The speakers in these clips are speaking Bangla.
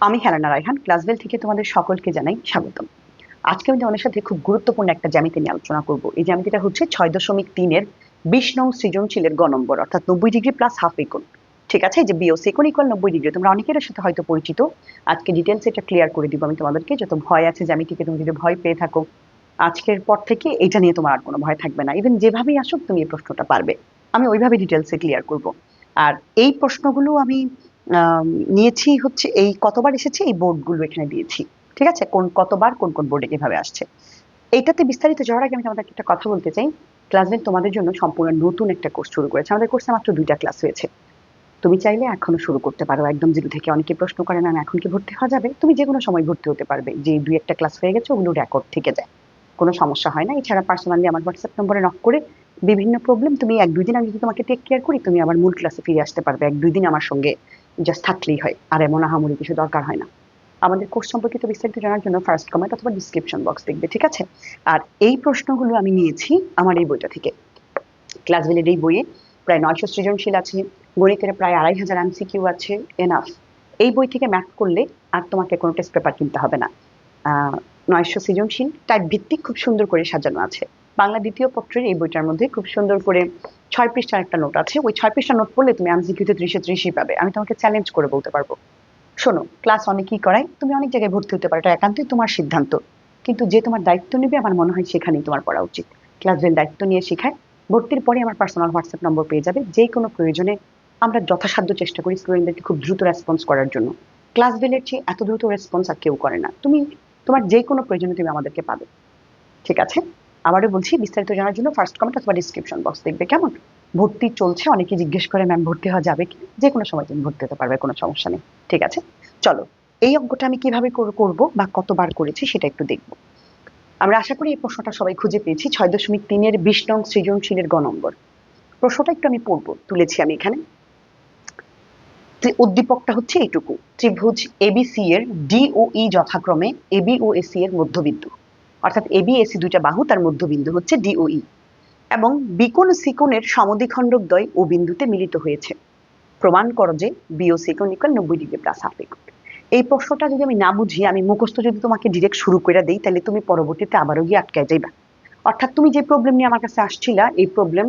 আমি হেলানা রায়হান ক্লাসবেল থেকে তোমাদের সকলকে জানাই স্বাগতম। আজকে আমি তোমাদের সাথে খুব গুরুত্বপূর্ণ একটা জ্যামিতি নিয়ে আলোচনা করব। এই জ্যামিতিটা হচ্ছে ছয় দশমিক তিনের বিশ নং সৃজনশীলের গ নম্বর অর্থাৎ নব্বই ডিগ্রি প্লাস হাফ একন ঠিক আছে? যে বিও সেকন ইকুয়াল নব্বই ডিগ্রি তোমরা অনেকের সাথে হয়তো পরিচিত। আজকে ডিটেলস এটা ক্লিয়ার করে দিব আমি তোমাদেরকে যত ভয় আছে জ্যামিতিকে তুমি যদি ভয় পেয়ে থাকো আজকের পর থেকে এটা নিয়ে তোমার আর কোনো ভয় থাকবে না। ইভেন যেভাবেই আসুক তুমি এই প্রশ্নটা পারবে। আমি ওইভাবে ডিটেলসে ক্লিয়ার করব। আর এই প্রশ্নগুলো আমি আম, নিয়েছি হচ্ছে এই কতবার এসেছে, এই বোর্ডগুলো এখানে দিয়েছি। ঠিক আছে? কোন কতবার, কোন কোন বোর্ডে কীভাবে আসছে। এইটাতে বিস্তারিত যাওয়ার আগে আমি তোমাদের একটা কথা বলতে চাই। ক্লাসমেট তোমাদের জন্য সম্পূর্ণ নতুন একটা কোর্স শুরু করেছে। আমাদের কোর্সে মাত্র দুইটা ক্লাস হয়েছে। তুমি চাইলে এখনও শুরু করতে পারো। একদম জিরো থেকে অনেকে প্রশ্ন করে না এখন কি ভর্তি হওয়া যাবে? তুমি যে কোনো সময় ভর্তি হতে পারবে। যে দুই একটা ক্লাস হয়ে গেছে, ওগুলো রেকর্ড থেকে যায়। কোনো সমস্যা হয় না। এছাড়া পার্সোনালি আমার হোয়াটসঅ্যাপ নম্বরে নক করে বিভিন্ন প্রবলেম তুমি এক দুই দিন আমি যদি তোমাকে টেক কেয়ার করি, তুমি আবার মূল ক্লাসে ফিরে আসতে পারবে। এক দুই দিন আমার সঙ্গে জাস্ট থাকলেই হয়, আর এমন আহামরি কিছু দরকার হয় না। আমাদের কোর্স সম্পর্কিত বিস্তারিত জানার জন্য ফার্স্ট কমেন্ট অথবা ডিসক্রিপশন বক্স দেখবে, ঠিক আছে? আর এই প্রশ্নগুলো আমি নিয়েছি আমার এই বইটা থেকে। ক্লাস বিলের এই বইয়ে প্রায় নয়শো সৃজনশীল আছে, গণিতের প্রায় আড়াই হাজার এমসিকিউ আছে এনাফ এই বই থেকে ম্যাথ করলে আর তোমাকে কোনো টেস্ট পেপার কিনতে হবে না। নয়শো সৃজনশীল টাইপ ভিত্তিক খুব সুন্দর করে সাজানো আছে। বাংলা দ্বিতীয় পত্রের এই বইটার মধ্যে খুব সুন্দর করে ছয় পৃষ্ঠার একটা নোট আছে। ওই ছয় পৃষ্ঠার নোট পড়লে তুমি এমসিকিউতে ত্রিশে ত্রিশই পাবে। আমি তোমাকে চ্যালেঞ্জ করে বলতে পারব। শোনো ক্লাস অনেকেই করায়? তুমি অনেক জায়গায় ভর্তি হতে পারো, এটা একান্তই তোমার সিদ্ধান্ত। কিন্তু যে তোমার দায়িত্ব নেবে, আমার মনে হয় সেখানেই তোমার পড়া উচিত। ক্লাস বেল দায়িত্ব নিয়ে শেখায়। ভর্তির পরে আমার পার্সোনাল হোয়াটসঅ্যাপ নম্বর পেয়ে যাবে। যে কোনো প্রয়োজনে আমরা যথাসাধ্য চেষ্টা করি স্টুডেন্টদেরকে খুব দ্রুত রেসপন্স করার জন্য। ক্লাস বেলের চেয়ে এত দ্রুত রেসপন্স আর কেউ করে না। তুমি তোমার যে কোনো প্রয়োজনে তুমি আমাদেরকে পাবে। ঠিক আছে? আবারও বলছি, বিস্তারিত জানার জন্য ফার্স্ট কমেন্ট অথবা ডিসক্রিপশন বক্স দেখবে, কেমন? ভর্তি চলছে, অনেকে জিজ্ঞেস করে ম্যাম ভর্তি হওয়া যাবে কি? যে কোনো সময় তুমি ভর্তি হতে পারবে, কোনো সমস্যা নেই, ঠিক আছে? চলো, এই অঙ্কটা আমি কীভাবে করব বা কতবার করেছি সেটা একটু দেখব। আমরা আশা করি এই প্রশ্নটা সবাই খুঁজে পেয়েছি, ছয় দশমিক তিনের বিশ নং সৃজনশীলের গ নম্বর। প্রশ্নটা একটু আমি পড়ব, তুলেছি আমি এখানে। উদ্দীপকটা হচ্ছে এইটুকু, ত্রিভুজ এবিসি এর ডি ও ই যথাক্রমে এবি ও এসি এর মধ্যবিন্দু। অর্থাৎ এবি এসি দুইটা বাহু, তার মধ্যবিন্দু হচ্ছে ডি ও ই এবং বিকোণ সিকোণের সমদ্বিখণ্ডক দ্বয় ও বিন্দুতে মিলিত হয়েছে। প্রমাণ করো যে বিও সিকোণ ইকুয়াল নব্বই ডিগ্রি প্লাস হাফ একন এই প্রশ্নটা যদি আমি না বুঝি, আমি মুখস্থ যদি তোমাকে ডিরেক্ট শুরু করে দিই, তাহলে তুমি পরবর্তীতে আবারও গিয়ে আটকায় যাইবা। অর্থাৎ তুমি যে প্রবলেম নিয়ে আমার কাছে আসছিলা, এই প্রবলেম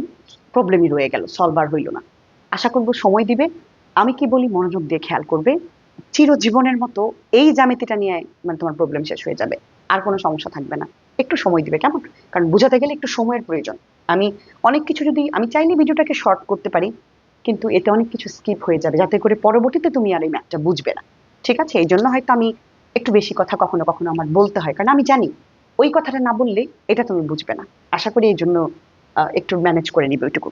প্রবলেমই রয়ে গেল সলভার হইল না। আশা করব সময় দিবে। আমি কি বলি, মনোযোগ দিয়ে খেয়াল করবে। চিরজীবনের মতো এই জ্যামিতিটা নিয়ে মানে তোমার প্রবলেম শেষ হয়ে যাবে। আর কোনো সমস্যা থাকবে না। একটু সময় দিবে, কেমন? কারণ বোঝাতে গেলে একটু সময়ের প্রয়োজন। আমি অনেক কিছু যদি, আমি চাইলে ভিডিওটাকে শর্ট করতে পারি, কিন্তু এতে অনেক কিছু স্কিপ হয়ে যাবে, যাতে করে পরবর্তীতে তুমি আর এই ম্যাথটা বুঝবে না। ঠিক আছে? এই জন্য হয়তো আমি একটু বেশি কথা কখনো কখনো আমার বলতে হয়, কারণ আমি জানি, ওই কথাটা না বললে এটা তুমি বুঝবে না। আশা করি এই জন্য একটু ম্যানেজ করে নিবে ওইটুকু।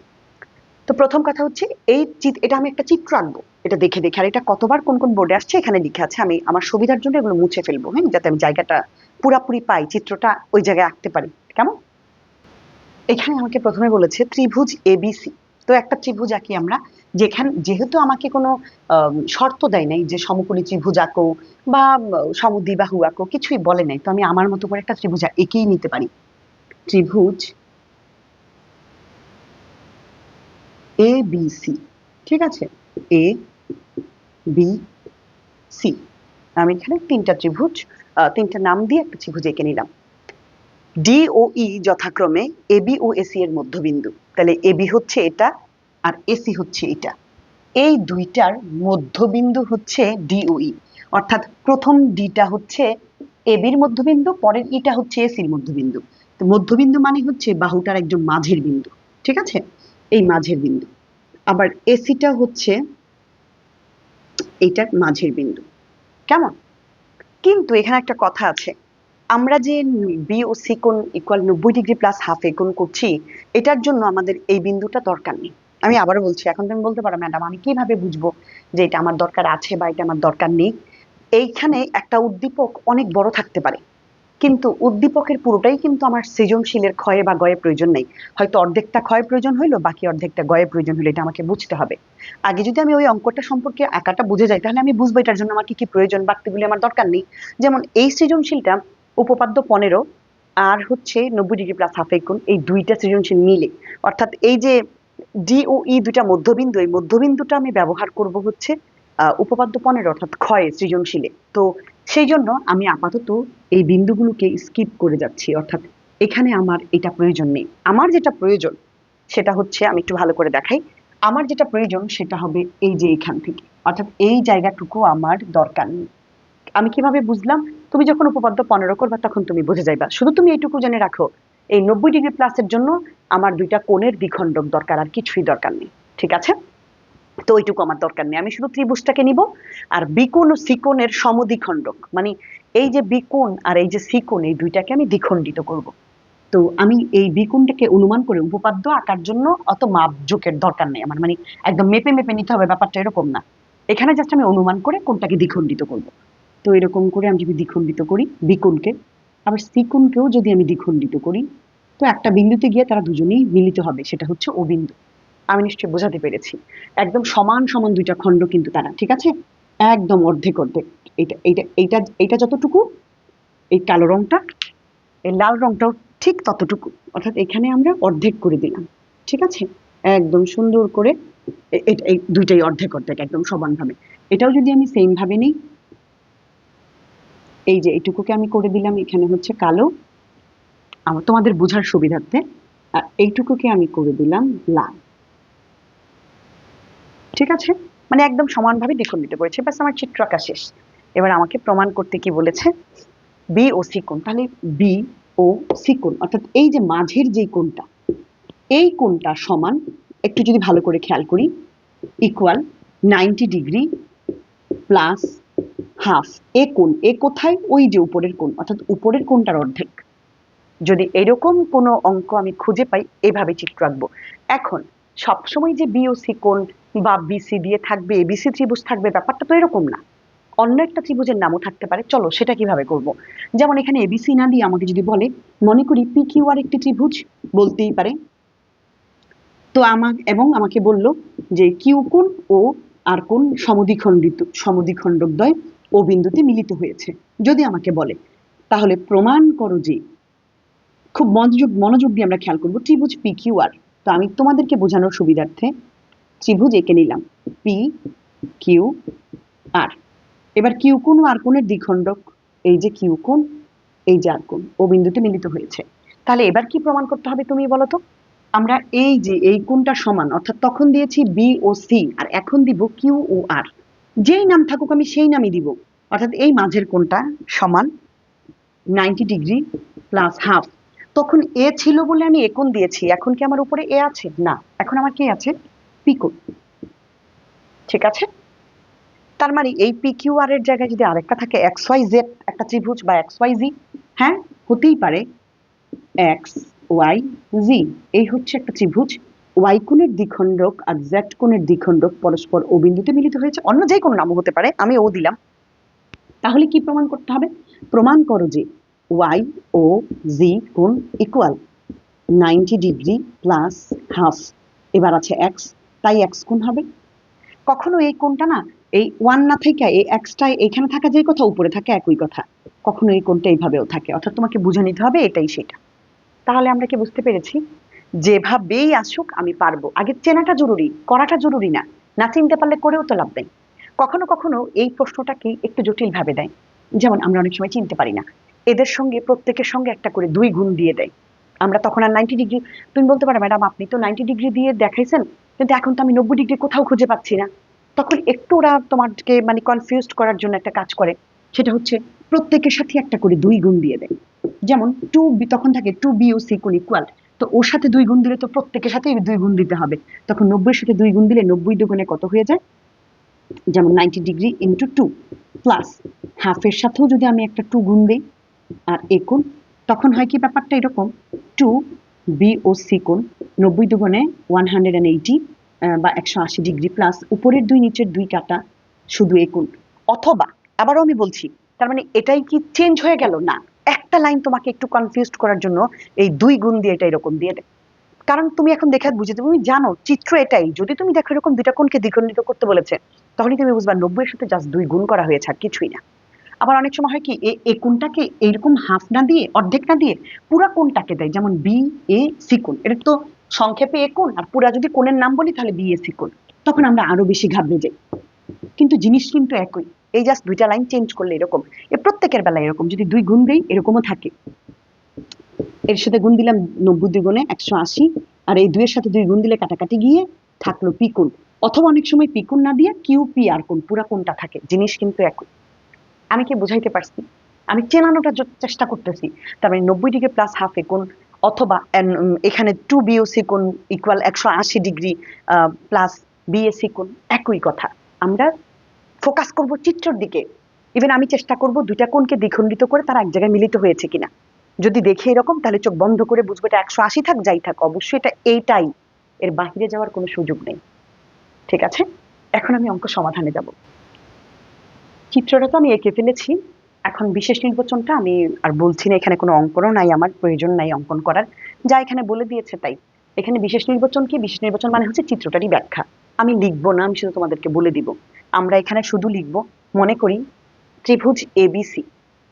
তো প্রথম কথা হচ্ছে, এই চিত, এটা আমি একটা চিত্র আঁকবো। এটা দেখে দেখে, আর এটা কতবার কোন কোন বোর্ডে আসছে, এখানে লিখে আছে, আমি আমার সুবিধার জন্য এগুলো মুছে ফেলব হ্যাঁ? যাতে আমি জায়গাটা পুরাপুরি পাই, চিত্রটা ওই জায়গায় আঁকতে পারি। কেমন? এখানে আমাকে প্রথমে বলেছে ত্রিভুজ এবিসি তো একটা ত্রিভুজ আঁকি আমরা, যেখানে, যেহেতু আমাকে কোনো শর্ত দেয় নাই যে সমকোণী ত্রিভুজ আঁকো বা সমদ্বিবাহু আঁকো, কিছুই বলে নাই। তো আমি আমার মতো করে একটা ত্রিভুজ এঁকেই নিতে পারি। ত্রিভুজ এ বি সি ঠিক আছে? এ বি সি আমি এখানে তিনটা ত্রিভুজ তিনটা নাম দিয়ে একটা ত্রিভুজ এঁকে নিলাম। ডি ও ই যথাক্রমে এবি ও এসি এর মধ্যবিন্দু। তাহলে এবি হচ্ছে এটা আর এসি হচ্ছে এটা। এই দুইটার মধ্যবিন্দু হচ্ছে ডি ও ই অর্থাৎ প্রথম ডিটা হচ্ছে এবির মধ্যবিন্দু, পরের ইটা হচ্ছে এসির মধ্যবিন্দু। তো মধ্যবিন্দু মানে হচ্ছে বাহুটার একদম মাঝের বিন্দু, ঠিক আছে? এই মাঝের বিন্দু। আবার এসিটা হচ্ছে এইটার মাঝের বিন্দু। কেমন? কিন্তু এখানে একটা কথা আছে। আমরা যে বি ও সি কোণ ইকুয়াল নব্বই ডিগ্রি প্লাস হাফ এ কোণ করছি, এটার জন্য আমাদের এই বিন্দুটা দরকার নেই। আমি আবারও বলছি, এখন তুমি বলতে পারো, ম্যাডাম, আমি কীভাবে বুঝব যে এটা আমার দরকার আছে বা এটা আমার দরকার নেই? এইখানে একটা উদ্দীপক অনেক বড় থাকতে পারে। কিন্তু উদ্দীপকের পুরোটাই কিন্তু আমার সৃজনশীলের ক্ষয়ে বা গয়ে প্রয়োজন নেই। হয়তো অর্ধেকটা ক্ষয় প্রয়োজন হইল, বাকি অর্ধেকটা গয়ে প্রয়োজন হলো এটা আমাকে বুঝতে হবে। আগে যদি আমি ওই অঙ্কটা সম্পর্কে আঁকাটা বুঝে যাই, তাহলে আমি বুঝব এটার জন্য আমার কি কি প্রয়োজন বাড়তিগুলি আমার দরকার নেই। যেমন এই সৃজনশীলটা উপপাদ্য পনেরো আর হচ্ছে নব্বই ডিগ্রি প্লাস হাফ কোণ, এই দুইটা সৃজনশীল মিলে। অর্থাৎ এই যে ডি ও ই দুইটা মধ্যবিন্দু, এই মধ্যবিন্দুটা আমি ব্যবহার করব হচ্ছে উপপাদ্য পনেরো অর্থাৎ ক্ষয়ে সৃজনশীলে। তো সেই জন্য আমি আপাতত এই বিন্দুগুলোকে স্কিপ করে যাচ্ছি, অর্থাৎ এখানে আমার এটা প্রয়োজন নেই। আমার যেটা প্রয়োজন, সেটা হচ্ছে আমি একটু ভালো করে দেখাই। আমার যেটা প্রয়োজন, সেটা হবে এই যে এখান থেকে। অর্থাৎ এই জায়গাটুকু আমার দরকার নেই। আমি কীভাবে বুঝলাম? তুমি যখন উপপাদ্য পনেরো করবা, তখন তুমি বুঝে যাইবা। শুধু তুমি এইটুকু জেনে রাখো, এই নব্বই ডিগ্রি প্লাসের জন্য আমার দুইটা কোণের দ্বিখণ্ডক দরকার, আর কিছুই দরকার নেই। ঠিক আছে? তো ওইটুকু আমার দরকার নেই। আমি শুধু ত্রিভুজটাকে নিব, আর বিকোণ ও সিকোণের সমদ্বিখণ্ডক মানে এই যে বিকোণ আর এই যে সিকোণ, এই দুইটাকে আমি দ্বিখণ্ডিত করব। তো আমি এই বিকোণটাকে অনুমান করে উপপাদ্য আঁকার জন্য অত মাপজোকের দরকার নেই আমার। মানে একদম মেপে মেপে নিতে হবে, ব্যাপারটা এরকম না। এখানে জাস্ট আমি অনুমান করে কোনটাকে দ্বিখণ্ডিত করব। তো এরকম করে আমি যদি দ্বিখণ্ডিত করি বিকোণকে, আবার সিকোণকেও যদি আমি দ্বিখণ্ডিত করি, তো একটা বিন্দুতে গিয়ে তারা দুজনেই মিলিত হবে, সেটা হচ্ছে ও বিন্দু আমি নিশ্চয়ই বোঝাতে পেরেছি। একদম সমান সমান দুইটা খণ্ড কিন্তু তারা, ঠিক আছে? একদম অর্ধেক অর্ধেক। এইটা এইটা এইটা এইটা যতটুকু, এই কালো রংটা, এই লাল রংটাও ঠিক ততটুকু। অর্থাৎ এখানে আমরা অর্ধেক করে দিলাম, ঠিক আছে? একদম সুন্দর করে এ- এ- এই দুইটাই অর্ধেক অর্ধেক, একদম সমানভাবে। এটাও যদি আমি সেম ভাবে নিই, এই যে এইটুকুকে আমি করে দিলাম, এখানে হচ্ছে কালো। আমার, তোমাদের বোঝার সুবিধার্থে আর এইটুকুকে আমি করে দিলাম লাল। ঠিক আছে? মানে একদম সমানভাবে দ্বিখণ্ডিত করেছে। ব্যাস, আমার চিত্র আঁকা শেষ। এবার আমাকে প্রমাণ করতে কি বলেছে? বি ও সি কোণ। তাহলে বি ও সি কোণ, অর্থাৎ এই যে মাঝের যে কোণটা, এই কোণটা সমান, একটু যদি ভালো করে খেয়াল করি equal ninety degree plus half A কোণ। এ কোথায়? ওই যে উপরের কোণ, অর্থাৎ উপরের কোণটার অর্ধেক। যদি এরকম কোনো অঙ্ক আমি খুঁজে পাই, এভাবে চিত্র আঁকবো। এখন সবসময় যে বিওসি কোণ বা বিসি দিয়ে থাকবে এবিসি ত্রিভুজ থাকবে, ব্যাপারটা তো এরকম না। অন্য একটা ত্রিভুজের নামও থাকতে পারে। চলো সেটা কীভাবে করব? যেমন এখানে এবিসি না দিয়ে আমাকে যদি বলে, মনে করি পি কিউ আর একটি ত্রিভুজ, বলতেই পারে। তো আমার এবং আমাকে বলল যে কিউ কোণ ও আর কোণ সমদ্বিখণ্ডিত সমদ্বিখণ্ডকদ্বয় ও বিন্দুতে মিলিত হয়েছে। যদি আমাকে বলে, তাহলে প্রমাণ করো যে খুব মনোযোগ মনোযোগ দিয়ে আমরা খেয়াল করব ত্রিভুজ পি কিউ আর তো আমি তোমাদেরকে বোঝানোর সুবিধার্থে ত্রিভুজ এঁকে নিলাম। পি কিউ আর এবার কিউ কোণ আর কোণের দ্বিখণ্ডক, এই যে কিউ কোণ, এই যে আর কোণ, ও বিন্দুতে মিলিত হয়েছে। তাহলে এবার কি প্রমাণ করতে হবে তুমি বলো তো? আমরা এই যে এই কোণটা সমান, অর্থাৎ তখন দিয়েছি বি ও সি আর এখন দিব কিউ ও আর যেই নাম থাকুক আমি সেই নামই দিব। অর্থাৎ এই মাঝের কোণটা সমান নাইনটি ডিগ্রি প্লাস হাফ তখন এ ছিল বলে আমি এ কোণ দিয়েছি। এখন কি আমার উপরে এ আছে? না। এখন আমার কি আছে? পি কোণ ঠিক আছে? তার মানে এই পি কিউ আর এর জায়গায় যদি আরেকটা থাকে এক্স ওয়াই জেড একটা ত্রিভুজ বা এক্স ওয়াই জি হ্যাঁ? হতেই পারে। এক্স ওয়াই জি এই হচ্ছে একটা ত্রিভুজ। ওয়াই কোণের দ্বিখণ্ডক আর জেড কোণের দ্বিখণ্ডক পরস্পর ও বিন্দুতে মিলিত হয়েছে। অন্য যে কোনো নামও হতে পারে। আমি ও দিলাম। তাহলে কি প্রমাণ করতে হবে? প্রমাণ করো যে ওয়াই ও জি কোণ equal ninety degree plus half এবার আছে এক্স তাই এক্স কোণ হবে। কখনো এই কোণটা না, এই ওয়ান না থেকে এই এক্সটা এখানে থাকা যে কথা উপরে থাকে একই কথা। কখনো এই কোণটা এইভাবেও থাকে। অর্থাৎ তোমাকে বুঝে নিতে হবে এটাই সেটা। তাহলে আমরা কি বুঝতে পেরেছি? যেভাবেই আসুক আমি পারব। আগে চেনাটা জরুরি, করাটা জরুরি না। না চিনতে পারলে করেও তো লাভ নেই। কখনো কখনো এই প্রশ্নটাকে একটু জটিল ভাবে দেয়। যেমন আমরা অনেক সময় চিনতে পারি না। এদের সঙ্গে, প্রত্যেকের সঙ্গে একটা করে দুই গুণ দিয়ে দেয়। আমরা তখন আর নাইনটি ডিগ্রি তুমি বলতে পারো, ম্যাডাম, আপনি তো নাইনটি ডিগ্রি দিয়ে দেখাইছেন, কিন্তু এখন তো আমি নব্বই ডিগ্রি কোথাও খুঁজে পাচ্ছি না। তখন একটু ওরা তোমাকে মানে কনফিউজড করার জন্য একটা কাজ করে, সেটা হচ্ছে প্রত্যেকের সাথে একটা করে দুই গুণ দিয়ে দেয়। যেমন টু বি তখন থাকে টু বি ও সি কোণ ইকুয়াল তো ওর সাথে দুই গুণ দিলে তো প্রত্যেকের সাথে দুই গুণ দিতে হবে। তখন নব্বইয়ের সাথে দুই গুণ দিলে নব্বই দুগুণে কত হয়ে যায়? যেমন ninety degree into two plus হাফের সাথেও যদি আমি একটা টু গুণ দিই আর এ কোণ, তখন হয় কি ব্যাপারটা এরকম? টু বি ও সি কোণ, নব্বই দুগুণে ওয়ান হান্ড্রেড অ্যান্ড এইটি বা একশো আশি ডিগ্রি প্লাস উপরের দুই, নিচের দুই কাটা শুধু এ কোণ। অথবা, আবারও আমি বলছি, তার মানে এটাই কি চেঞ্জ হয়ে গেল? না, একটা লাইন তোমাকে একটু কনফিউজ করার জন্য এই দুই গুণ দিয়ে এটা এরকম দিয়ে দেয় কারণ তুমি এখন দেখে বুঝে তুমি জানো, চিত্র এটাই। যদি তুমি দেখো এরকম দুইটা কোণকে দ্বিখণ্ডিত করতে বলেছে, তখনই তুমি বুঝবা নব্বইয়ের সাথে জাস্ট দুই গুণ করা হয়েছে আর কিছুই না। আবার অনেক সময় হয় কি, এ কোণটাকে এইরকম হাফ না দিয়ে, অর্ধেক না দিয়ে পুরা কোণটাকে দেয়? যেমন বি এ সি কোণ এটা তো সংক্ষেপে এ কোণ আর পুরা যদি কোণের নাম বলি তাহলে বি এ সি কোণ তখন আমরা আরও বেশি ঘাবড়ে যাই। কিন্তু জিনিস কিন্তু একই। এই জাস্ট দুইটা লাইন চেঞ্জ করলে এরকম। এ প্রত্যেকের বেলায় এরকম। যদি দুই গুণ দেই, এরকমও থাকে। এর সাথে গুণ দিলাম নব্বই দুই গুণে একশো আশি, আর এই দুইয়ের সাথে দুই গুণ দিলে কাটাকাটি গিয়ে থাকল পিকুন অথবা অনেক সময় পিকুন না দিয়ে কিউ পি আর কোন পুরা কোনটা থাকে। জিনিস কিন্তু একই। আমি কি বুঝাইতে পারছি? আমি চেনানোটা চেষ্টা করতেছি, তার মানে নব্বই ডিগ্রি প্লাস হাফ কোণ অথবা এখানে টু বিওসি কোণ ইকুয়াল একশো আশি ডিগ্রি প্লাস বিএসসি কোণ একই কথা। আমরা ফোকাস করব চিত্রের দিকে। ইভেন আমি চেষ্টা করব দুইটা কোণকে দ্বিখণ্ডিত করে তারা এক জায়গায় মিলিত হয়েছে কিনা। যদি দেখি এরকম, তাহলে চোখ বন্ধ করে বুঝব এটা একশো আশি থাক, যাই থাক, অবশ্যই এটা এইটাই। এর বাহিরে যাওয়ার কোনো সুযোগ নেই। ঠিক আছে? এখন আমি অঙ্ক সমাধানে যাব। চিত্রটা তো আমি এঁকে ফেলেছি। এখন বিশেষ নির্বাচনটা আমি আর বলছি না, এখানে কোনো অঙ্কনও নাই আমার, প্রয়োজন নাই অঙ্কন করার। যা এখানে বলে দিয়েছে তাই। এখানে বিশেষ নির্বাচন কি? বিশেষ নির্বাচন মানে হচ্ছে চিত্রটারই ব্যাখ্যা। আমি লিখব না, আমি শুধু তোমাদেরকে বলে দিব। আমরা এখানে শুধু লিখব, মনে করি ত্রিভুজ এবিসি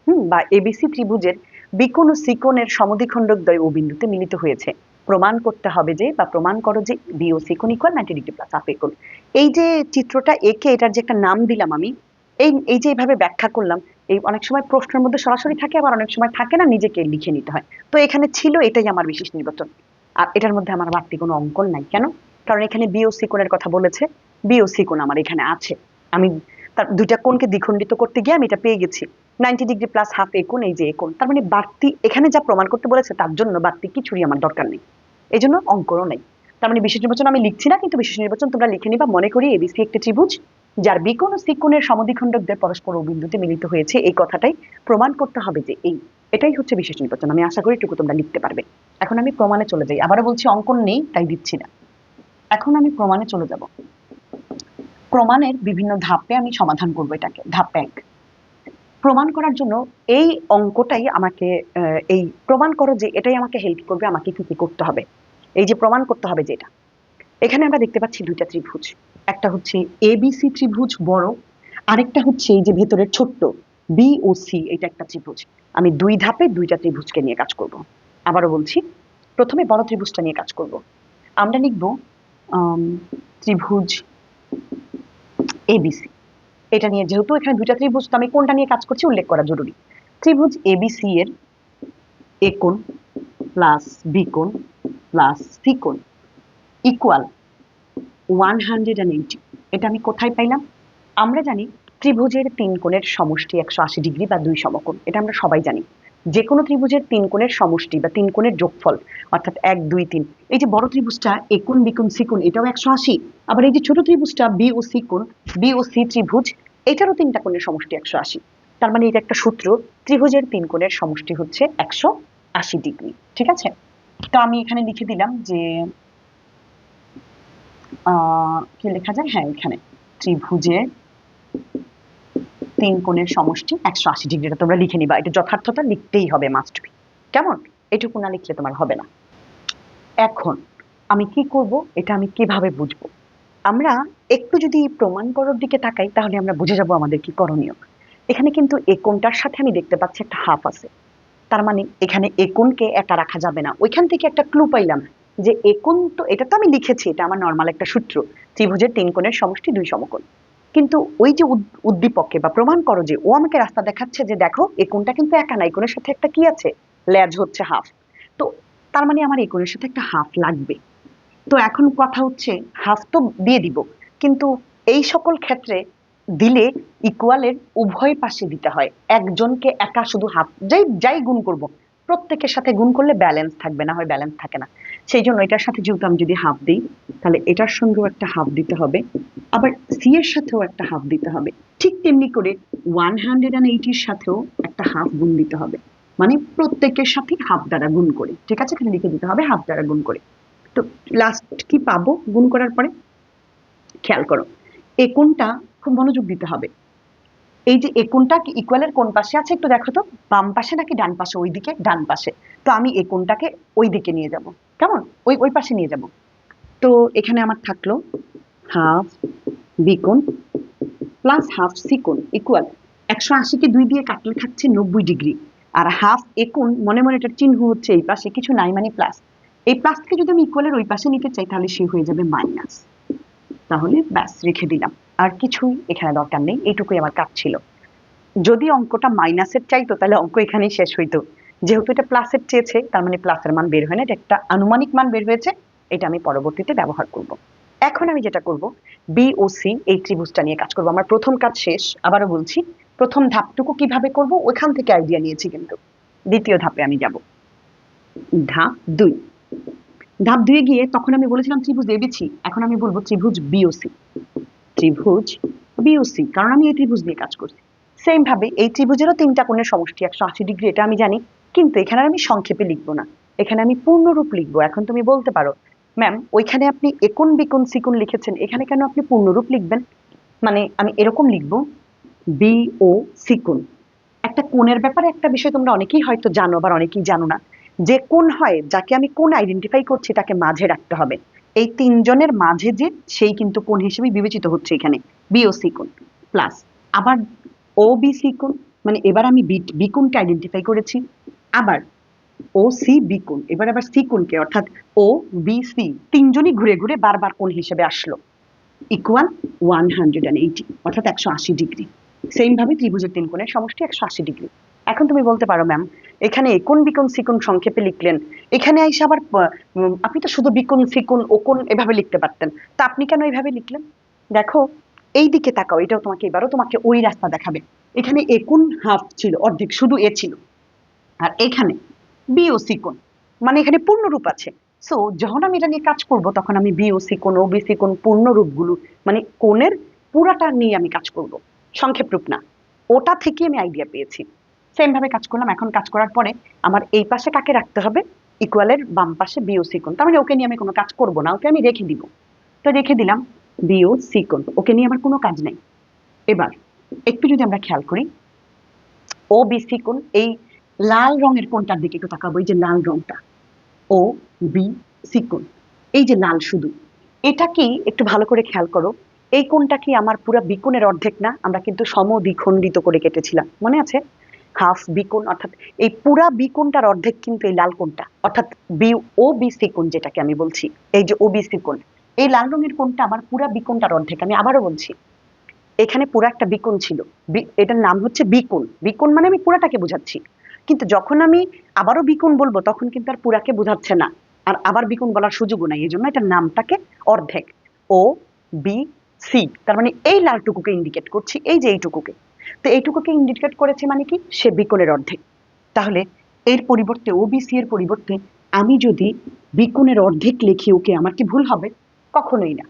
হুম, বা এবিসি ত্রিভুজের বিকোণ ও সিকোণের সমদ্বিখণ্ডক দ্বয় ও বিন্দুতে মিলিত হয়েছে। প্রমাণ করতে হবে যে, বা প্রমাণ করো যে বি ও সিকোণ ইকুয়াল নাইনটি ডিগ্রি প্লাস কোণ এই যে চিত্রটা এঁকে, এটার যে একটা নাম দিলাম আমি এই এই যে এইভাবে ব্যাখ্যা করলাম, এই অনেক সময় প্রশ্নের মধ্যে সরাসরি থাকে, আবার অনেক সময় থাকে না, নিজেকে লিখে নিতে হয়। তো এখানে ছিল এটাই আমার বিশেষ নির্বাচন। আর এটার মধ্যে আমার বাড়তি কোনো অঙ্কন নাই। কেন? কারণ এখানে বিওসি কোণের কথা বলেছে। বিওসি কোণ আমার এখানে আছে। আমি তার দুইটা কোণকে দ্বিখণ্ডিত করতে গিয়ে আমি এটা পেয়ে গেছি। নাইনটি ডিগ্রি প্লাস হাফ কোণ, এই যে কোণ। তার মানে বাড়তি, এখানে যা প্রমাণ করতে বলেছে, তার জন্য বাড়তি কিছুরই আমার দরকার নেই। এই জন্য অঙ্কনও নেই। তার মানে বিশেষ নির্বাচন আমি লিখছি না, কিন্তু বিশেষ নির্বাচন তোমরা লিখে নিবা। মনে করি এবিসি একটি ত্রিভুজ। যার বিকোণ ও সিকোণের সমদ্বিখণ্ডকদের পরস্পর বিন্দুতে মিলিত হয়েছে, এই কথাটাই প্রমাণ করতে হবে যে এই, এটাই হচ্ছে বিশেষ নির্বাচন। আমি আশা করি এটুকু তোমরা লিখতে পারবে। এখন আমি প্রমাণে চলে যাই। আবারও বলছি, অঙ্কন নেই, তাই দিচ্ছি না। এখন আমি প্রমাণে চলে যাব। প্রমাণের বিভিন্ন ধাপে আমি সমাধান করব এটাকে, ধাপ এক। প্রমাণ করার জন্য এই অঙ্কটাই আমাকে এই প্রমাণ করো যে এটাই আমাকে হেল্প করবে, আমাকে কি কি করতে হবে। এই যে প্রমাণ করতে হবে যেটা এখানে আমরা দেখতে পাচ্ছি দুইটা ত্রিভুজ। একটা হচ্ছে এবিসি ত্রিভুজ বড়, আরেকটা হচ্ছে এই যে ভেতরের ছোট্ট বি ও সি এটা একটা ত্রিভুজ। আমি দুই ধাপে দুইটা ত্রিভুজকে নিয়ে কাজ করব। আবারও বলছি, প্রথমে বড় ত্রিভুজটা নিয়ে কাজ করব। আমরা লিখব ত্রিভুজ এবিসি এটা নিয়ে যেহেতু এখানে দুইটা ত্রিভুজ, তো আমি কোনটা নিয়ে কাজ করছি উল্লেখ করা জরুরি। ত্রিভুজ এবিসি এর এ কোণ প্লাস বি কোণ প্লাস সি কোণ equal one hundred and eighty এটা আমি কোথায় পাইলাম? আমরা জানি ত্রিভুজের তিন কোণের সমষ্টি একশো আশি ডিগ্রি বা দুই সমকোণ। এটা আমরা সবাই জানি। যে কোনো ত্রিভুজের তিন কোণের সমষ্টি বা তিন কোণের যোগফল, অর্থাৎ এক, দুই, তিন। এই যে বড় ত্রিভুজটা একোণ বিকোণ সিকোণ এটাও একশো আশি। আবার এই যে ছোট ত্রিভুজটা, বি ও সি কোণ, বি ও সি ত্রিভুজ, এটারও তিনটা কোণের সমষ্টি একশো আশি। তার মানে এটা একটা সূত্র, ত্রিভুজের তিন কোণের সমষ্টি হচ্ছে একশো আশি ডিগ্রি। ঠিক আছে? তো আমি এখানে লিখে দিলাম যে কি লেখা যায়? হ্যাঁ এখানে। ত্রিভুজের তিন কোণের সমষ্টি একশো আশি ডিগ্রিটা তোমরা লিখে নিবা। এটা যথার্থতা লিখতেই হবে মাস্ট বি কেমন? এটুকু না লিখলে তোমার হবে না। এখন আমি কি করব? এটা আমি কীভাবে বুঝব? আমরা একটু যদি প্রমাণ করার দিকে তাকাই, তাহলে আমরা বুঝে যাব আমাদের কি করণীয়। এখানে কিন্তু এ কোণটার সাথে আমি দেখতে পাচ্ছি একটা হাফ আছে। তার মানে এখানে এ কোণকে একা রাখা যাবে না। ওইখান থেকে একটা ক্লু পাইলাম। যে এ কোণ তো এটা তো আমি লিখেছি, এটা আমার নর্মাল একটা সূত্র। ত্রিভুজের তিন কোণের সমষ্টি দুই সমকোণ। কিন্তু ওই যে উদ্দীপককে বা প্রমাণ করো যে ও আমাকে রাস্তা দেখাচ্ছে যে দেখো, এই কোণটা কিন্তু একা না, এই কোণের সাথে একটা কি আছে? ল্যাজ হচ্ছে হাফ তো তার মানে আমার এই কোণের সাথে একটা হাফ লাগবে। তো এখন কথা হচ্ছে হাফ তো দিয়ে দিব। কিন্তু এই সকল ক্ষেত্রে দিলে ইকুয়ালের উভয় পাশে দিতে হয়। একজনকে একা শুধু হাফ যাই যাই গুণ করব, প্রত্যেকের সাথে গুণ করলে ব্যালেন্স থাকবে না হয় ব্যালেন্স থাকে না। সেই জন্য এটার সাথে যেহেতু আমি যদি হাফ দিই, তাহলে এটার সঙ্গেও একটা হাফ দিতে হবে। আবার সি এর সাথেও একটা হাফ দিতে হবে। ঠিক তেমনি করে ওয়ান হান্ড্রেড অ্যান্ড এইটির সাথেও একটা হাফ গুণ দিতে হবে। মানে প্রত্যেকের সাথে হাফ দ্বারা গুণ করে। ঠিক আছে? এখানে লিখে দিতে হবে হাফ দ্বারা গুণ করে। তো লাস্ট কি পাবো গুণ করার পরে? খেয়াল করো, এ কোণটা খুব মনোযোগ দিতে হবে। এই যে এ কোণটা কি ইকুয়ালের কোন পাশে আছে একটু দেখো তো? বাম পাশে নাকি ডান পাশে? ওই দিকে ডান পাশে। তো আমি এ কোণটাকে ওই দিকে নিয়ে যাব। কেমন? ওই ওই পাশে নিয়ে যাব। তো এখানে আমার থাকল হাফ বি কোণ প্লাস হাফ সি কোণ ইকুয়াল একশো আশিকে দুই দিয়ে কাটলে থাকছে নব্বই ডিগ্রি। আর হাফ এ মনে মনে এটার চিহ্ন হচ্ছে এই পাশে, কিছু নাই মানে প্লাস এই প্লাসকে যদি আমি ইকুয়ালের ওই পাশে নিতে চাই, তাহলে সে হয়ে যাবে মাইনাস তাহলে ব্যাস, রেখে দিলাম। আর কিছুই এখানে দরকার নেই, এইটুকুই আমার কাজ ছিল। যদি অঙ্কটা মাইনাসের চাইতো, তাহলে অঙ্ক এখানেই শেষ হইতো। যেহেতু এটা প্লাসের চেয়েছে, তার মানে প্লাসের মান বের হয় না, এটা একটা আনুমানিক মান বের হয়েছে, এটা আমি পরবর্তীতে ব্যবহার করব। এখন আমি যেটা করব বি ও সি এই ত্রিভুজটা নিয়ে কাজ করব। আমার প্রথম কাজ শেষ, আবারও বলছি, প্রথম ধাপটুকু কীভাবে করব, ওইখান থেকে আইডিয়া নিয়েছি কিন্তু। দ্বিতীয় ধাপে আমি যাব। ধাপ দুই। ধাপ দুয়ে গিয়ে তখন আমি বলেছিলাম ত্রিভুজ এবিসি এখন আমি বলব ত্রিভুজ বিওসি ত্রিভুজ বিওসি কারণ আমি এই ত্রিভুজ নিয়ে কাজ করছি। সেম ভাবে এই ত্রিভুজেরও তিনটা কোণের সমষ্টি একশো আশি ডিগ্রি, এটা আমি জানি। কিন্তু এখানে আমি সংক্ষেপে লিখব না। এখানে আমি পূর্ণরূপ লিখব। এখন তুমি বলতে পারো, ম্যাম, ওইখানে আপনি একুন, বিকুন, সিকুন লিখেছেন? এখানে কেন আপনি পূর্ণরূপ লিখবেন? মানে আমি এরকম লিখব, বি, ও সিকোণ একটা কোণের ব্যাপারে একটা বিষয় তোমরা অনেকেই হয়তো জানো আবার অনেকেই জানো না। যে কোন হয়, যাকে আমি কোন আইডেন্টিফাই করছি, তাকে মাঝে রাখতে হবে। এই তিনজনের মাঝে যে, সেই কিন্তু কোন হিসেবে বিবেচিত হচ্ছে এখানে। বিওসি কোণ প্লাস। আবার ও বিসি কোণ মানে এবার আমি বিকুনকে আইডেন্টিফাই করেছি। আবার ও সি বিকোণ এবার আবার সি কোণকে, অর্থাৎ ও বি সি তিনজনই ঘুরে ঘুরে বারবার কোণ হিসেবে আসলো। Equal one hundred and eighty অর্থাৎ একশো আশি ডিগ্রি। সেম ভাবে ত্রিভুজের তিন কোণের সমষ্টি একশো আশি ডিগ্রি। এখন তুমি বলতে পারো ম্যাম এখানে কোন বিকোণ সিকোণ সংক্ষেপে লিখলেন। এখানে এসে আবার আপনি তো শুধু বিকোণ সিকোণ ও কোণ এভাবে লিখতে পারতেন। তা আপনি কেন এইভাবে লিখলেন? দেখো, এই দিকে তাকাও, এটাও তোমাকে এবারও তোমাকে ওই রাস্তা দেখাবে। এখানে একুন হাফ ছিল, অর্ধেক, শুধু এ ছিল। আর এখানে বি ও সিকোণ মানে এখানে পূর্ণরূপ আছে। সো যখন আমি এটা নিয়ে কাজ করব, তখন আমি বি ও সিকোণ ও বি সিকোণ পূর্ণরূপগুলো মানে কোণের পুরাটা নিয়ে আমি কাজ করব। সংক্ষেপ রূপ না। ওটা থেকে আমি আইডিয়া পেয়েছি। সেম ভাবে কাজ করলাম। এখন কাজ করার পরে আমার এই পাশে কাকে রাখতে হবে? ইকুয়ালের বাম পাশে বিও সিকোণ তার মানে ওকে নিয়ে আমি কোনো কাজ করব না, ওকে আমি রেখে দিব। তো রেখে দিলাম বিও সিকোণ ওকে নিয়ে আমার কোনো কাজ নেই। এবার, একটু যদি আমরা খেয়াল করি ও বি সিকোণ এই লাল রঙের কোনটার দিকে একটু তাকাবো? এই যে লাল রংটা। ও, বি সিকোণ এই যে লাল শুধু। এটা কি একটু ভালো করে খেয়াল করো। এই কোণটা কি আমার পুরো বিকোণের অর্ধেক না? আমরা কিন্তু সমদ্বিখণ্ডিত করে কেটেছিলাম। মনে আছে? হাফ বিকোণ অর্থাৎ এই পুরা বিকোণটার অর্ধেক কিন্তু এই লাল কোণটা অর্থাৎ বি, ও, বি কোণ যেটাকে আমি বলছি। এই যে ও, বি কোণ এই লাল রঙের কোণটা আমার পুরা বিকোণটার অর্ধেক? আমি আবারও বলছি। এখানে পুরো একটা বিকোণ ছিল। এটার নাম হচ্ছে বিকোণ বিকোণ মানে আমি পুরাটাকে বোঝাচ্ছি। কিন্তু যখন আমি আবারও বিকোণ বলব, তখন কিন্তু আর পুরাকে বোঝাচ্ছে না। আর আবার বিকোণ বলার সুযোগও নাই এই জন্য এটার নামটাকে অর্ধেক। ও, বি, সি, তার মানে এই লালটুকুকে ইন্ডিকেট করছি, এই যে এইটুকুকে। তো এইটুকুকে ইন্ডিকেট করেছে মানে কি? সে বিকোণের অর্ধেক। তাহলে এর পরিবর্তে, ও, বি, সি এর পরিবর্তে আমি যদি বিকোণের অর্ধেক লিখি, ওকে আমার কি ভুল হবে? কখনোই না।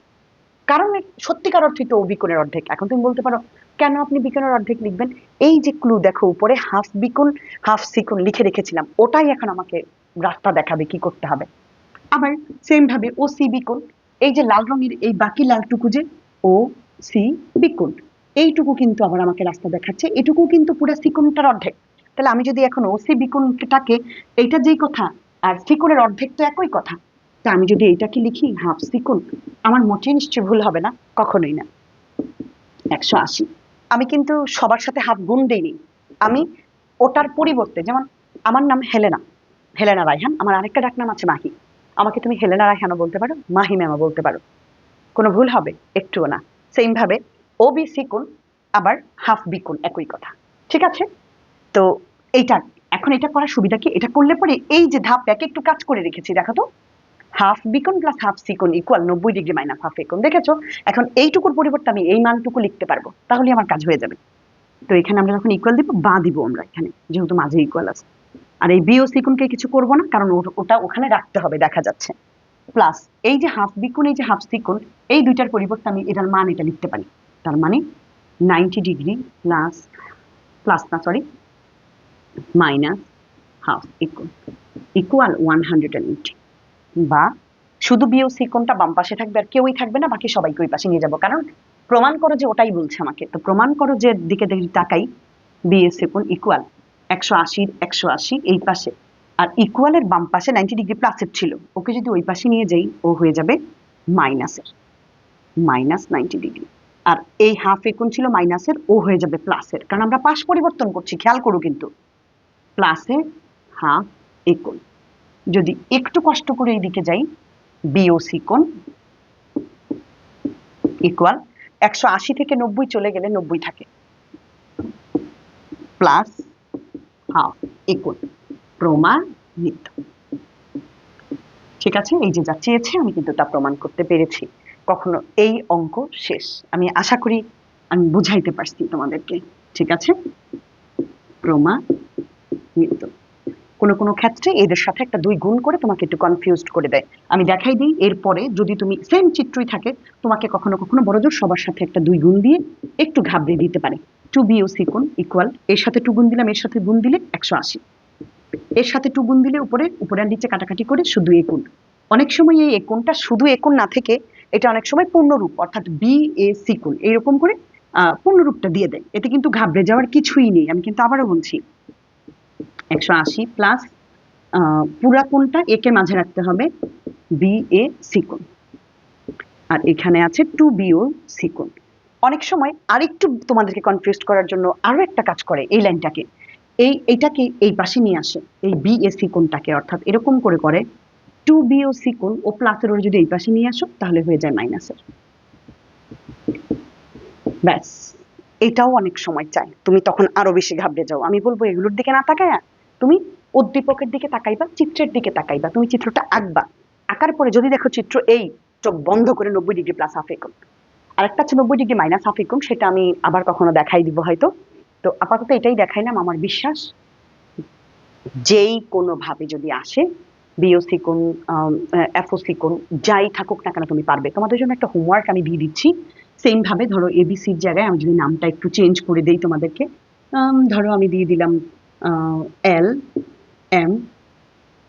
কারণ সত্যিকার অর্থে তো ও বিকোণের অর্ধেক। এখন তুমি বলতে পারো, কেন আপনি বিকোণের অর্ধেক লিখবেন? এই যে ক্লু দেখো, উপরে হাফ বিকোণ হাফ সিকোণ লিখে রেখেছিলাম, ওটাই এখন আমাকে রাস্তা দেখাবে কি করতে হবে। আবার সেম ভাবে ও সি বিকোণ এই যে লাল রঙের এই বাকি লালটুকু যে ও সি বিকোণ এইটুকু কিন্তু আবার আমাকে রাস্তা দেখাচ্ছে, এটুকু কিন্তু পুরো সিকোণটার অর্ধেক। তাহলে আমি যদি এখন ও সি বিকোণটাকে এইটা যেই কথা, আর সিকোণের অর্ধেক তো একই কথা তা আমি যদি এইটাকে লিখি হাফ সিকোণ আমার মোটেই নিশ্চয়ই ভুল হবে না, কখনোই না। একশো আশি। আমি কিন্তু সবার সাথে হাত গুণ দিইনি। আমি ওটার পরিবর্তে, যেমন আমার নাম হেলেনা। হেলেনা রায়হান, আমার আরেকটা ডাক নাম আছে মাহি। আমাকে তুমি হেলেনা রায়হানও বলতে পারো, মাহি ম্যামও বলতে পারো। কোনো ভুল হবে? একটুও না। সেম ভাবে ও বি সিকুন আবার হাফ বিকুন একই কথা। ঠিক আছে? তো এইটা, এখন এটা করার সুবিধা কি? এটা করলে পরে এই যে ধাপ এক একটু কাজ করে রেখেছি, দেখো তো। হাফ বিকন প্লাস হাফ সিকন ইকুয়াল নব্বই ডিগ্রি মাইনাস হাফ একন দেখেছ? এখন এইটুকুর পরিবর্তে আমি এই মানটুকু লিখতে পারব, তাহলে আমার কাজ হয়ে যাবে। তো এখানে আমরা যখন ইকুয়াল দিব, বা দিব আমরা এখানে, যেহেতু মাঝে ইকুয়াল আছে। আর এই বিও সিকুনকে কিছু করব না, কারণ ওটা ওখানে রাখতে হবে, দেখা যাচ্ছে। প্লাস এই যে হাফ বিকুন এই যে হাফ সিকুন এই দুইটার পরিবর্তে আমি এটার মান এটা লিখতে পারি। তার মানে নাইনটি ডিগ্রি প্লাস প্লাস না sorry minus half equal equal one hundred and eighty বা শুধু বিওসি কোনটা বাম পাশে থাকবে আর কেউই থাকবে না, বাকি সবাইকে ওই পাশে নিয়ে যাব। কারণ প্রমাণ করো যে ওটাই বলছে আমাকে। তো প্রমাণ করো যে দিকে দেখি তাকাই বিএসসি কোন ইকুয়াল একশো আশির একশো আশি, এই পাশে। আর ইকুয়ালের বাম পাশে নাইনটি ডিগ্রি প্লাসের ছিল। ওকে যদি ওই পাশে নিয়ে যাই, ও হয়ে যাবে মাইনাসের মাইনাস নাইনটি ডিগ্রি আর এই হাফ একুন ছিল মাইনাসের ও হয়ে যাবে প্লাসের কারণ আমরা পাশ পরিবর্তন করছি, খেয়াল করো কিন্তু। প্লাসে হাফ একুন যদি একটু কষ্ট করে এইদিকে যাই বিওসি কোণ ইকুয়াল একশো আশি থেকে নব্বই চলে গেলে নব্বই থাকে। প্লাস হাফ ইকুয়াল প্রমাণিত। ঠিক আছে? এই যে যা চেয়েছে, আমি কিন্তু তা প্রমাণ করতে পেরেছি। কখনো এই অঙ্ক শেষ। আমি আশা করি আমি বুঝাইতে পারছি তোমাদেরকে। ঠিক আছে? প্রমাণিত। কোনো কোনো ক্ষেত্রে এদের সাথে একটা দুই গুণ করে তোমাকে একটু কনফিউজড করে দেয়। আমি দেখাই দিই, এরপরে যদি তুমি সেম চিত্রই থাকে, তোমাকে কখনো কখনো বড়জোর সবার সাথে একটা দুই গুণ দিয়ে একটু ঘাবড়ে দিতে পারে। টু বিও সিকোন ইকুয়াল এর সাথে টু গুণ দিলাম, এর সাথে গুণ দিলে একশো আশি। এর সাথে টু গুণ দিলে উপরে উপরে নিচে কাটাকাটি করে শুধু একুন। অনেক সময় এই একুনটা শুধু একুন না থেকে, এটা অনেক সময় পূর্ণরূপ, অর্থাৎ বি এ সিকুন এইরকম করে পূর্ণরূপটা দিয়ে দেয়। এতে কিন্তু ঘাবড়ে যাওয়ার কিছুই নেই, আমি কিন্তু আবারও বলছি। একশো আশি প্লাস পুরাতনটা একে মাঝে রাখতে হবে বি এ সিকুন আর এখানে আছে টু বিও সিকুন অনেক সময় আরেকটু তোমাদেরকে কনফিউজ করার জন্য আরও একটা কাজ করে এই লাইনটাকে। এই এইটাকে এই পাশে নিয়ে আসে, এই বি এ সিকুনটাকে অর্থাৎ এরকম করে করে টু বি ও সিকুন ও প্লাসের ওর যদি এই পাশে নিয়ে আসো, তাহলে হয়ে যায় মাইনাসের ব্যাস, এটাও অনেক সময় চাই। তুমি তখন আরও বেশি ঘাবড়ে যাও। আমি বলব এগুলোর দিকে না তাকায় তুমি উদ্দীপকের দিকে তাকাইবা, চিত্রের দিকে তাকাইবা, তুমি চিত্রটা আঁকবা। আঁকার পরে যদি দেখো চিত্র এই, চোখ বন্ধ করে নব্বই ডিগ্রি প্লাস হাফ একক আর একটা আছে নব্বই ডিগ্রি মাইনাস হাফ একক সেটা আমি আবার কখনো দেখাই দিব হয়তো। তো আপাতত এটাই দেখাইলাম আমার বিশ্বাস। যেই কোনোভাবে যদি আসে বিওসি কোন এফওসি কোন, যাই থাকুক না কেন তুমি পারবে। তোমাদের জন্য একটা হোমওয়ার্ক আমি দিয়ে দিচ্ছি। সেম ভাবে ধরো এবিসির জায়গায় আমি যদি নামটা একটু চেঞ্জ করে দেই তোমাদেরকে ধরো আমি দিয়ে দিলাম এল এম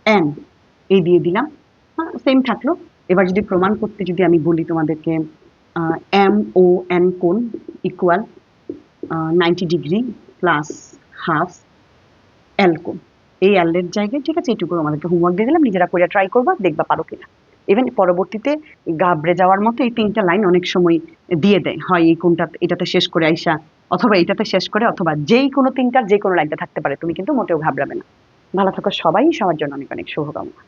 এন এই দিয়ে দিলাম। সেম থাকল। এবার যদি প্রমাণ করতে যদি আমি বলি তোমাদেরকে এম ও এন কোন equal ninety degree plus half L কোন এই এলের জায়গায়, ঠিক আছে এটুকু আমাদেরকে হোমওয়ার্ক দিয়ে দিলাম, নিজেরা করে ট্রাই করবা, দেখবা পারো কিনা। ইভেন পরবর্তীতে গাবড়ে যাওয়ার মতো এই তিনটা লাইন অনেক সময় দিয়ে দেয়। হয় এই কোনটা এটাতে শেষ করে আইসা অথবা এটাতে শেষ করে অথবা যেই কোনো তিনটার যে কোনো লাইনটা থাকতে পারে, তুমি কিন্তু মোটেও ঘাবড়াবে না। ভালো থাকো সবাই, সবার জন্য অনেক অনেক শুভকামনা।